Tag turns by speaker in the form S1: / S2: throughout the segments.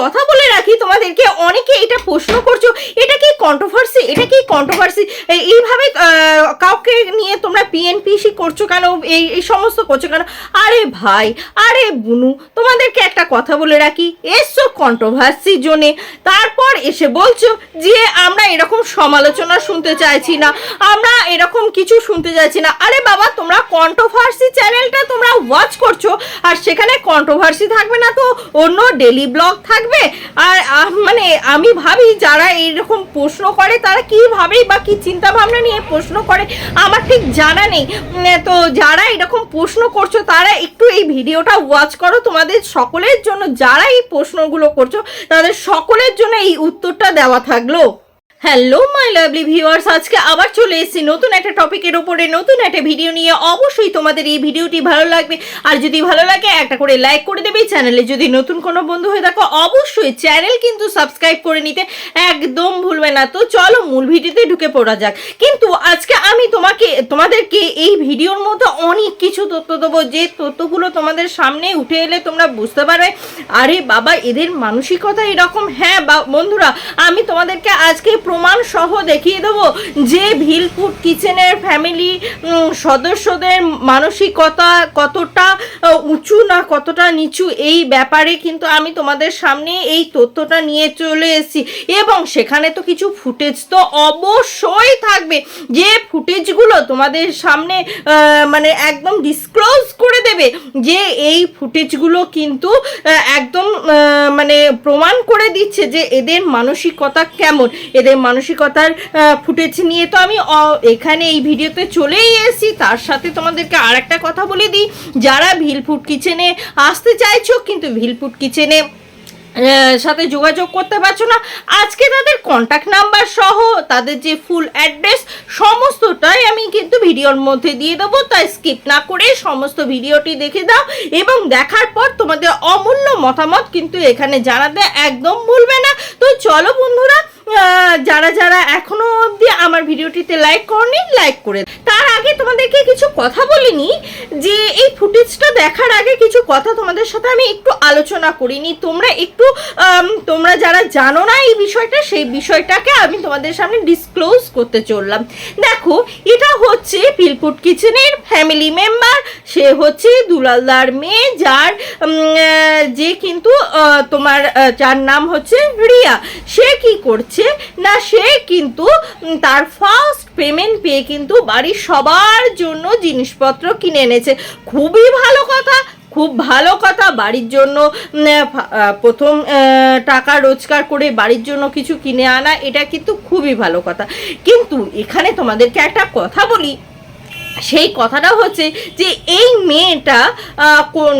S1: কথা বলে রাখি, তোমাদেরকে অনেকে এটা প্রশ্ন করছ, এটা কি কন্ট্রোভার্সি এটা কি কন্ট্রোভার্সি এইভাবে কাউকে নিয়ে তোমরা পিএনপিসি করছ কেন? এই এই সমস্ত করছ কেন? আরে ভাই, আরে বুনু, তোমাদেরকে একটা কথা বলে রাখি এসছো কন্ট্রোভার্সি জোনে তারপর এসে বলছো যে আমরা এরকম সমালোচনা শুনতে চাইছি না, আমরা এরকম কিছু শুনতে চাইছি না। আরে বাবা, তোমরা কন্ট্রোভার্সি চ্যানেলটা তোমরা ওয়াচ করছ, আর সেখানে কন্ট্রোভার্সি থাকবে না তো, অন্য ডেলি ব্লগ থাকবে আর মানে আমি ভাবি যারা এইরকম প্রশ্ন করে, তারা কি ভাবে বা কী চিন্তা ভাবনা নিয়ে প্রশ্ন করে, আমার ঠিক জানা নেই। তো যারা এরকম প্রশ্ন করছ, তারা একটু এই ভিডিওটা ওয়াচ করো। তোমাদের সকলের জন্য যারা এই প্রশ্নগুলো করছ, তাদের সকলের জন্য এই উত্তরটা দেওয়া থাকল। হ্যালো মাই লাভলি ভিউয়ার্স আজকে আবার চলে এসেছি নতুন একটা টপিকের ওপরে নতুন একটা ভিডিও নিয়ে। অবশ্যই তোমাদের এই ভিডিওটি ভালো লাগবে। আর যদি ভালো লাগে, একটা করে লাইক করে দেবে। চ্যানেলে যদি নতুন কোনো বন্ধু হয়ে থাকো, অবশ্যই চ্যানেল কিন্তু সাবস্ক্রাইব করে নিতে একদম ভুলবে না। তো চলো মূল ভিডিওতে ঢুকে পড়া যাক। কিন্তু আজকে আমি তোমাকে, তোমাদেরকে এই ভিডিওর মধ্যে অনেক কিছু তথ্য দেবো। যে তথ্যগুলো তোমাদের সামনে উঠে এলে তোমরা বুঝতে পারবে। আরে বাবা, এদের মানসিকতা এরকম। হ্যাঁ বা, বন্ধুরা, আমি তোমাদেরকে আজকে প্রমাণ সহ দেখিয়ে দেবো যে ভিলফুড কিচেনের ফ্যামিলি সদস্যদের মানসিকতা কতটা উঁচু না কতটা নিচু এই ব্যাপারে কিন্তু আমি তোমাদের সামনে এই তথ্যটা নিয়ে চলে এসেছি। এবং সেখানে তো কিছু ফুটেজ তো অবশ্যই থাকবে। যে ফুটেজগুলো তোমাদের সামনে মানে একদম ডিসক্লোজ করে দেবে যে এই ফুটেজগুলো কিন্তু একদম মানে প্রমাণ করে দিচ্ছে যে এদের মানসিকতা কেমন। এদের মানসিকতার ফুটেজ নিয়ে তো আমি এখানে এই ভিডিওতে চলেই এসেছি। তার সাথে তোমাদেরকে আর একটা কথা বলে দিই। যারা ভিলফুট কিচেনে আসতে চাইছো, কিন্তু ভিলফুট কিচেনে সাথে যোগাযোগ করতে পারছ না। আজকে তাদের কন্ট্যাক্ট নাম্বার সহ তাদের যে ফুল অ্যাড্রেস সমস্তটাই আমি কিন্তু ভিডিওর মধ্যে দিয়ে দেবো। তাই স্কিপ না করে সমস্ত ভিডিওটি দেখে দাও এবং দেখার পর তোমাদের অমূল্য মতামত কিন্তু এখানে জানাতে একদম ভুলবে না। তো চলো বন্ধুরা যারা যারা আমার ভিডিওটিতে লাইক করনি লাইক করে তার আগে তোমাদেরকে কিছু কথা বলিনি, যে এই ফুটেজটা দেখার আগে কিছু কথা তোমাদের সাথে আমি একটু আলোচনা করিনি। তোমরা একটু তোমরা যারা জানো না এই বিষয়টা, সেই বিষয়টাকে আমি তোমাদের সামনে ডিসক্লোজ করতে চললাম। দেখো, এটা হচ্ছে পিলপুট কিচেনের ফ্যামিলি মেম্বার সে হচ্ছে দুলালদার মেয়ে, যার যে কিন্তু তোমার যার নাম হচ্ছে রিয়া। সে কি করছে? না, সে কিন্তু তার ফার্স্ট পেমেন্ট পেয়ে কিন্তু বাড়ির সবার জন্য জিনিসপত্র কিনে এনেছে। খুবই ভালো কথা, খুব ভালো কথা বাড়ির জন্য প্রথম টাকা রোজগার করে বাড়ির জন্য কিছু কিনে আনা, এটা কিন্তু খুবই ভালো কথা। কিন্তু এখানে তোমাদেরকে একটা কথা বলি, সেই কথাটা হচ্ছে যে এই মেয়েটা কোন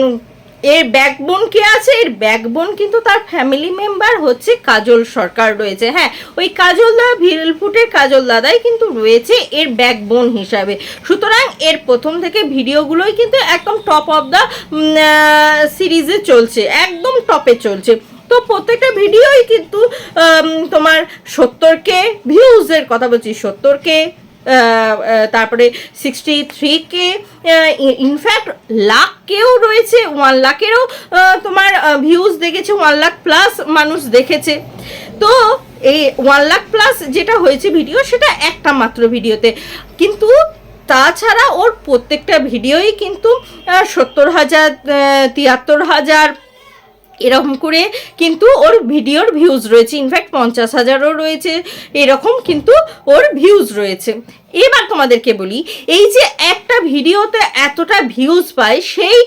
S1: এর ব্যাকবোন কে আছে? এর ব্যাকবোন কিন্তু তার ফ্যামিলি মেম্বার হচ্ছে কাজল সরকার রয়েছে। হ্যাঁ ওই কাজল দা ভিরলফুটের কাজল দাদাই কিন্তু রয়েছে এর ব্যাকবোন হিসাবে। সুতরাং এর প্রথম থেকে ভিডিওগুলোই কিন্তু একদম টপ অফ দ্য সিরিজে চলছে, একদম টপে চলছে। তো প্রত্যেকটা ভিডিওই কিন্তু তোমার সত্তর কে ভিউজের কথা বলছি, সত্তর কে তারপরে সিক্সটি থ্রি কে ইনফ্যাক্ট লাখ কেও রয়েছে ওয়ান লাখেরও তোমার ভিউজ দেখেছে ওয়ান লাখ প্লাস মানুষ দেখেছে। তো এই ওয়ান লাখ প্লাস যেটা হয়েছে ভিডিও সেটা একটা মাত্র ভিডিওতে কিন্তু তাছাড়া ওর প্রত্যেকটা ভিডিওই কিন্তু সত্তর হাজার তিয়াত্তর হাজার এরকম করে কিন্তু ওর ভিডিওর ভিউজ রয়েছে। ইনফ্যাক্ট পঞ্চাশ হাজারও রয়েছে। এরকম কিন্তু ওর ভিউজ রয়েছে। এবার তোমাদেরকে বলি, এই যে একটা ভিডিওতে এতটা ভিউজ পায়, সেই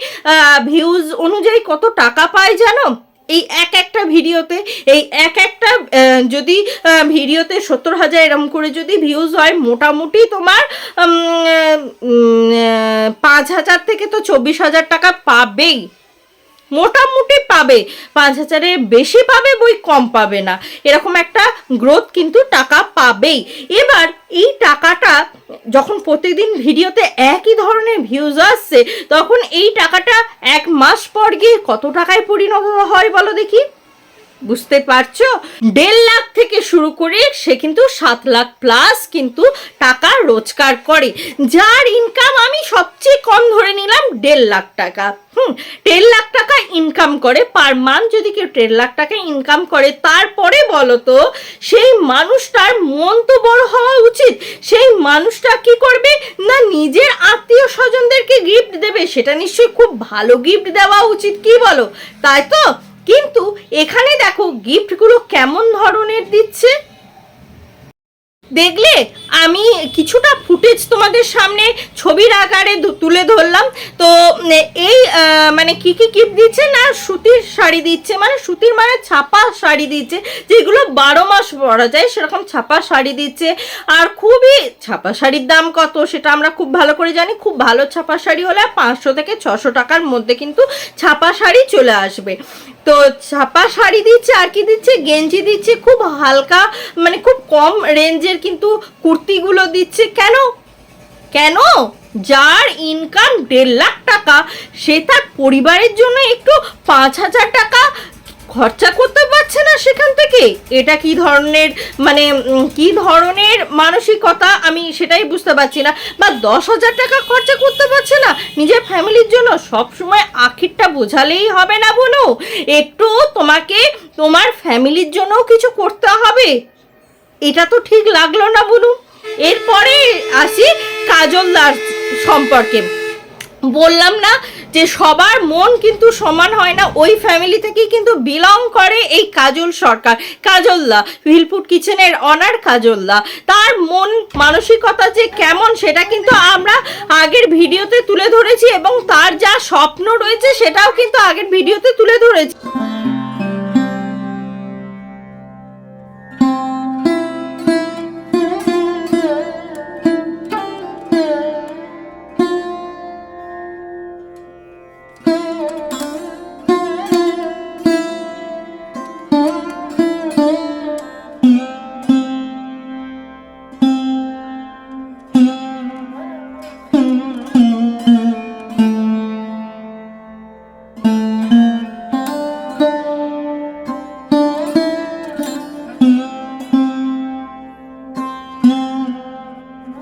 S1: ভিউজ অনুযায়ী কত টাকা পায় জানো? এই এক একটা ভিডিওতে, এই এক একটা যদি ভিডিওতে সত্তর হাজার এরম করে যদি ভিউজ হয়, মোটামুটি তোমার পাঁচ হাজার থেকে তো চব্বিশ হাজার টাকা পাবেই। মোটামুটি পাবে। পাঁচ হাজারের বেশি পাবে, বই কম পাবে না। এরকম একটা গ্রোথ কিন্তু টাকা পাবেই। এবার এই টাকাটা যখন প্রত্যেকদিন ভিডিওতে একই ধরনের ভিউজ আসছে, তখন এই টাকাটা এক মাস পর গিয়ে কত টাকায় পরিণত হয় বলো দেখি? বুঝতে পারছ? দেড় লাখ থেকে শুরু করে সে কিন্তু সাত লাখ প্লাস কিন্তু টাকা রোজগার করে। যার ইনকাম আমি সবচেয়ে কম ধরে নিলাম দেড় লাখ টাকা। হুম, দেড় লাখ টাকা ইনকাম করে পার মান্থ যদি কেউ দেড় লাখ টাকা ইনকাম করে, তারপরে বলো তো, সেই মানুষটার মন তো বড় হওয়া উচিত। সেই মানুষটা কি করবে? না নিজের আত্মীয় স্বজনদেরকে গিফট দেবে, সেটা নিশ্চয়ই খুব ভালো গিফট দেওয়া উচিত, কি বলো? তাই তো? কিন্তু এখানে দেখো গিফটগুলো কেমন ধরনের দিচ্ছে। দেখলে আমি কিছুটা ফুটেজ তোমাদের সামনে ছবির আকারে তুলে ধরলাম। তো এই মানে কি কি গিফট দিচ্ছে না সুতির শাড়ি দিচ্ছে? মানে সুতির মানে ছাপা শাড়ি দিচ্ছে, যেগুলো বারো মাস পরা যায়, সেরকম ছাপা শাড়ি দিচ্ছে। আর খুবই ছাপা শাড়ির দাম কত সেটা আমরা খুব ভালো করে জানি। খুব ভালো ছাপা শাড়ি হলে পাঁচশো থেকে ছশো টাকার মধ্যে কিন্তু ছাপা শাড়ি চলে আসবে। তো ছাপা শাড়ি দিচ্ছে, আর কি দিচ্ছে? গেঞ্জি দিচ্ছে, খুব হালকা মানে খুব কম রেঞ্জের কিন্তু কুর্তিগুলো দিচ্ছে। কেন? কেন? যার ইনকাম দেড় লাখ টাকা, সে তার পরিবারের জন্য একটু পাঁচ হাজার টাকা খরচা করতে পারছে না সেখান থেকে? এটা কি ধরনের মানে কি ধরনের মানসিকতা? আমি সেটাই বুঝতে পারছি না। বা দশ হাজার টাকা খরচা করতে পারছে না? নিজের ফ্যামিলির জন্য সব সময় আখিরটা বোঝালেই হবে না বলো? একটু তোমাকে, তোমার ফ্যামিলির জন্যও কিছু করতে হবে। এটা তো ঠিক লাগল না বলুন এরপরে আসি কাজলদার সম্পর্কে। বললাম না যে সবার মন কিন্তু সমান হয় না, ওই ফ্যামিলি থেকেই কিন্তু বিলং করে এই কাজল সরকার। কাজলদা ভিলপুট কিচেনের অনার কাজলদা। তার মন মানসিকতা যে কেমন, সেটা কিন্তু আমরা আগের ভিডিওতে তুলে ধরেছি এবং তার যা স্বপ্ন রয়েছে, সেটাও কিন্তু আগের ভিডিওতে তুলে ধরেছি।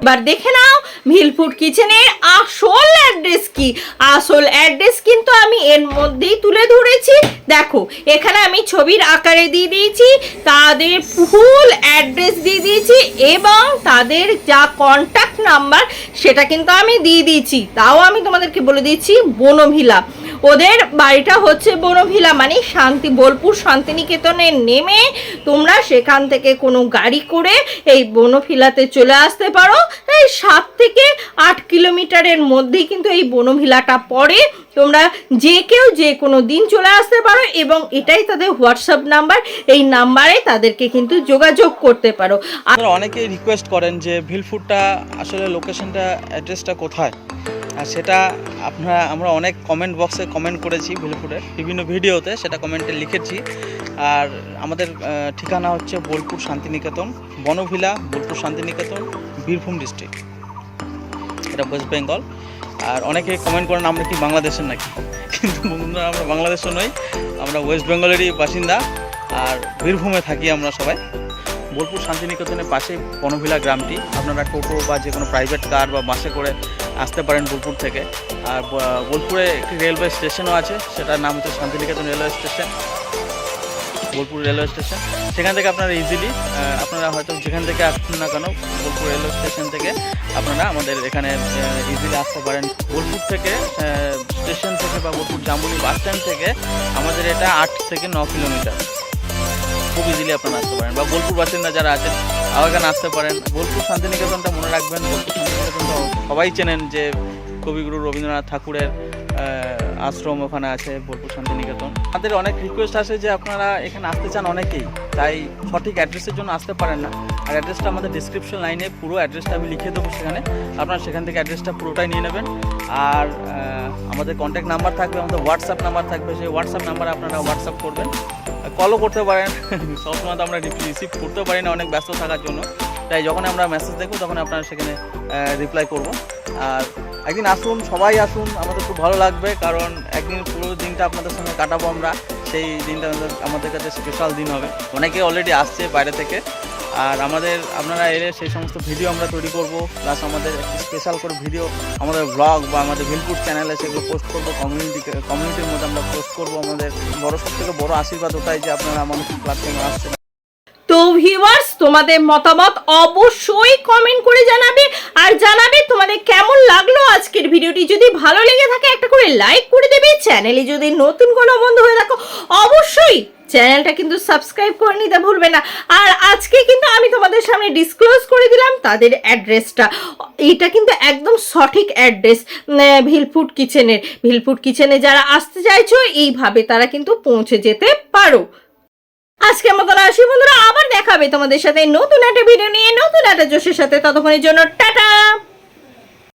S1: এবার দেখে নাও ভিলফুড কিচেনের আসল অ্যাড্রেস কি। আসল অ্যাড্রেস কিন্তু আমি এর মধ্যেই তুলে ধরেছি। দেখো, এখানে আমি ছবির আকারে দিয়ে দিয়েছি, তাদের ফুল অ্যাড্রেস দিয়ে দিয়েছি এবং তাদের যা কন্ট্যাক্ট নাম্বার সেটা কিন্তু আমি দিয়ে দিয়েছি। তাও আমি তোমাদেরকে বলে দিয়েছি, বনভিলা। ওদের বাড়িটা হচ্ছে বনভিলা মানে শান্তি, বোলপুর শান্তিনিকেতনে নেমে তোমরা সেখান থেকে কোনো গাড়ি করে এই বনভিলাতে চলে আসতে পারো। এই সাত থেকে আট কিলোমিটারের মধ্যেই কিন্তু এই বনভিলাটা পড়ে। তোমরা যে কেউ যে কোনো দিন চলে আসতে পারো এবং এটাই তাদের হোয়াটসঅ্যাপ নাম্বার। এই নাম্বারে তাদেরকে কিন্তু যোগাযোগ করতে পারো। আর
S2: অনেকেই রিকোয়েস্ট করেন যে ভিলফুডটা আসলে লোকেশনটা অ্যাড্রেসটা কোথায়? সেটা আপনারা, আমরা অনেক কমেন্ট বক্সে কমেন্ট করেছি ভিলফুডের বিভিন্ন ভিডিওতে সেটা কমেন্টে লিখেছি। আর আমাদের ঠিকানা হচ্ছে বোলপুর শান্তিনিকেতন, বনভিলা, বোলপুর শান্তিনিকেতন, বীরভূম ডিস্ট্রিক্ট এটা ওয়েস্ট বেঙ্গল আর অনেকে কমেন্ট করেন, আমরা কি বাংলাদেশের নাকি? কিন্তু বন্ধুরা, আমরা বাংলাদেশও নই, আমরা ওয়েস্ট বেঙ্গলেরই বাসিন্দা। আর বীরভূমে থাকি আমরা সবাই। বোলপুর শান্তিনিকেতনের পাশে বনভিলা গ্রামটি। আপনারা টোটো বা যে কোনো প্রাইভেট কার বা বাসে করে আসতে পারেন বোলপুর থেকে। আর বোলপুরে একটি রেলওয়ে স্টেশনও আছে, সেটার নাম হচ্ছে Shantiniketan railway station Bolpur railway station সেখান থেকে আপনারা ইজিলি আপনারা হয়তো যেখান থেকে আসুন না কেন, বোলপুর রেলওয়ে স্টেশন থেকে আপনারা আমাদের এখানে ইজিলি আসতে পারেন। বোলপুর থেকে স্টেশন থেকে বা বোলপুর জাম্বুলি বাস স্ট্যান্ড থেকে আমাদের এটা আট থেকে ন কিলোমিটার খুব ইজিলি আপনারা আসতে পারেন। বা বোলপুর বাসিন্দা যারা আছেন এখানে আসতে পারেন। বোলপুর শান্তিনিকেতনটা মনে রাখবেন, বোলপুর শান্তিনিকেতন তো সবাই চেনেন যে কবিগুরু রবীন্দ্রনাথ ঠাকুরের আশ্রম ওখানে আছে, বোলপুর শান্তিনিকেতন। আমাদের অনেক রিকোয়েস্ট আসে যে আপনারা এখানে আসতে চান অনেকেই, তাই সঠিক অ্যাড্রেসের জন্য আসতে পারেন না। আর অ্যাড্রেসটা আমাদের ডিসক্রিপশন লাইনে পুরো অ্যাড্রেসটা আমি লিখে দেবো সেখানে। আপনারা সেখান থেকে অ্যাড্রেসটা পুরোটাই নিয়ে নেবেন। আর আমাদের কন্ট্যাক্ট নাম্বার থাকবে, আমাদের হোয়াটসঅ্যাপ নাম্বার থাকবে। সেই হোয়াটসঅ্যাপ নাম্বারে আপনারা হোয়াটসঅ্যাপ করবেন। কলও করতে পারেন। সবসময় তো আমরা রিসিভ করতে পারি না, অনেক ব্যস্ত থাকার জন্য। তাই যখন আমরা মেসেজ দেখব, তখন আপনারা সেখানে রিপ্লাই করব। আর একদিন আসুন, সবাই আসুন, আমাদের খুব ভালো লাগবে, কারণ একদিন পুরো দিনটা আপনাদের সঙ্গে কাটাবো আমরা। সেই দিনটা আমাদের- কাছে স্পেশাল দিন হবে। অনেকে অলরেডি আসছে বাইরে থেকে। আর আমাদের, আপনারা এলে সেই সমস্ত ভিডিও আমরা তৈরি করব। প্লাস আমাদের একটি স্পেশাল করে ভিডিও আমাদের ব্লগ বা আমাদের ভিলপুর চ্যানেলে সেগুলো পোস্ট করব কমিউনিটি কমিউনিটির মধ্যে আমরা পোস্ট করব আমাদের। বড় সব থেকে বড় আশীর্বাদ ওটাই যে আপনারা মানুষের প্ল্যাটফর্মে আসছেন।
S1: তো ভিউয়ার্স তোমাদের মতামত অবশ্যই কমেন্ট করে জানাবে। আর জানাবে তোমাদের কেমন লাগল আজকের ভিডিওটি যদি ভালো লেগে থাকে, একটা করে লাইক করে দেবে। চ্যানেলে যদি নতুন কোনো বন্ধু হয়ে থাকো, অবশ্যই চ্যানেলটা কিন্তু সাবস্ক্রাইব করে নিতে ভুলবে না। আর আজকে কিন্তু আমি তোমাদের সামনে ডিসক্লোজ করে দিলাম তাদের অ্যাড্রেসটা। এটা কিন্তু একদম সঠিক অ্যাড্রেস ভিলফুড কিচেনের। ভিলফুড কিচেনে যারা আসতে চাইছো, এইভাবে তারা কিন্তু পৌঁছে যেতে পারো। আজকের মতন আসি বন্ধুরা, আবার দেখাবে তোমাদের সাথে নতুন একটা ভিডিও নিয়ে, নতুন একটা জোশের সাথে। ততক্ষণের জন্য টাটা!